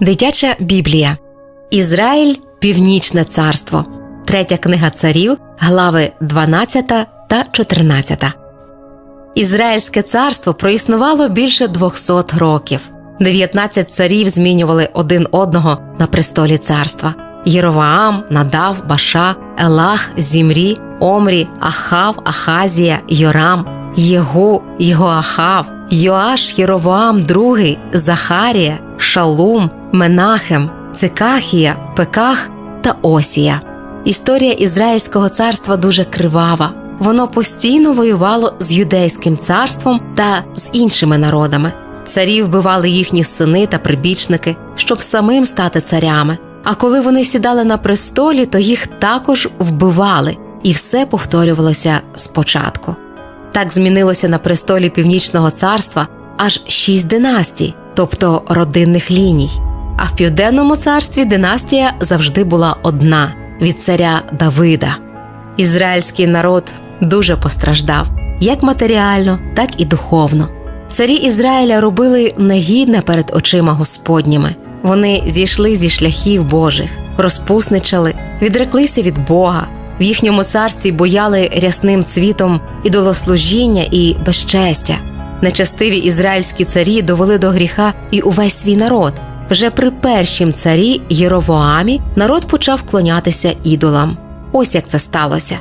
Дитяча Біблія Ізраїль Північне царство. Третя книга царів, глави 12 та 14. Ізраїльське царство проіснувало більше 200 років. 19 царів змінювали один одного на престолі царства: Єроваам, Надав, Баша, Елах, Зімрі, Омрі, Ахав, Ахазія, Йорам, Єгу, Йгоахав, Йоаш, Єровоам II, Захарія, Шалум, Менахем, Цикахія, Пеках та Осія. Історія Ізраїльського царства дуже кривава. Воно постійно воювало з юдейським царством та з іншими народами. Царі вбивали їхні сини та прибічники, щоб самим стати царями. А коли вони сідали на престолі, то їх також вбивали, і все повторювалося спочатку. Так змінилося на престолі Північного царства аж шість династій, тобто родинних ліній. А в південному царстві династія завжди була одна від царя Давида. Ізраїльський народ дуже постраждав як матеріально, так і духовно. Царі Ізраїля робили негідне перед очима Господніми. Вони зійшли зі шляхів Божих, розпусничали, відреклися від Бога. В їхньому царстві бояли рясним цвітом ідолослужіння і безчестя. Нечестиві ізраїльські царі довели до гріха і увесь свій народ. Вже при першім царі Єровоамі народ почав клонятися ідолам. Ось як це сталося.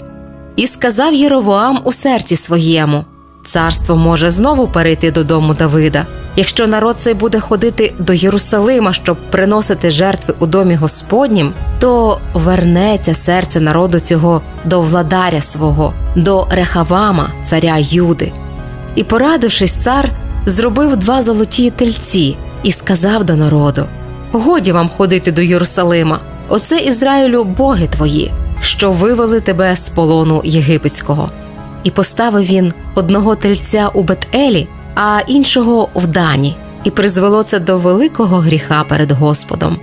І сказав Єровоам у серці своєму: Царство може знову перейти додому Давида. Якщо народ цей буде ходити до Єрусалима, щоб приносити жертви у домі Господнім, то вернеться серце народу цього до владаря свого, до Рехавама, царя Юди. І, порадившись, цар зробив два золоті тельці і сказав до народу: Годі вам ходити до Єрусалима, оце Ізраїлю боги твої, що вивели тебе з полону єгипетського. І поставив він одного тельця у Бетелі, а іншого в Дані, і призвело це до великого гріха перед Господом.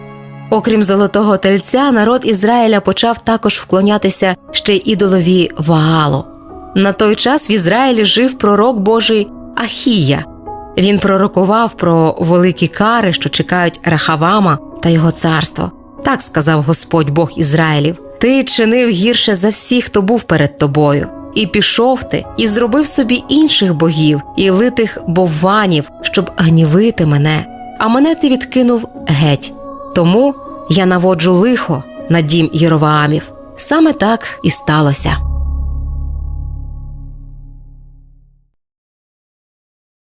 Окрім золотого тельця, народ Ізраїля почав також вклонятися ще й ідолові Ваалу. На той час в Ізраїлі жив пророк Божий Ахія. Він пророкував про великі кари, що чекають Рахавама та його царство. Так сказав Господь Бог Ізраїлів: Ти чинив гірше за всіх, хто був перед тобою. І пішов ти, і зробив собі інших богів, і литих бовванів, щоб гнівити мене, а мене ти відкинув геть. Тому я наводжу лихо на дім Єроваамів. Саме так і сталося.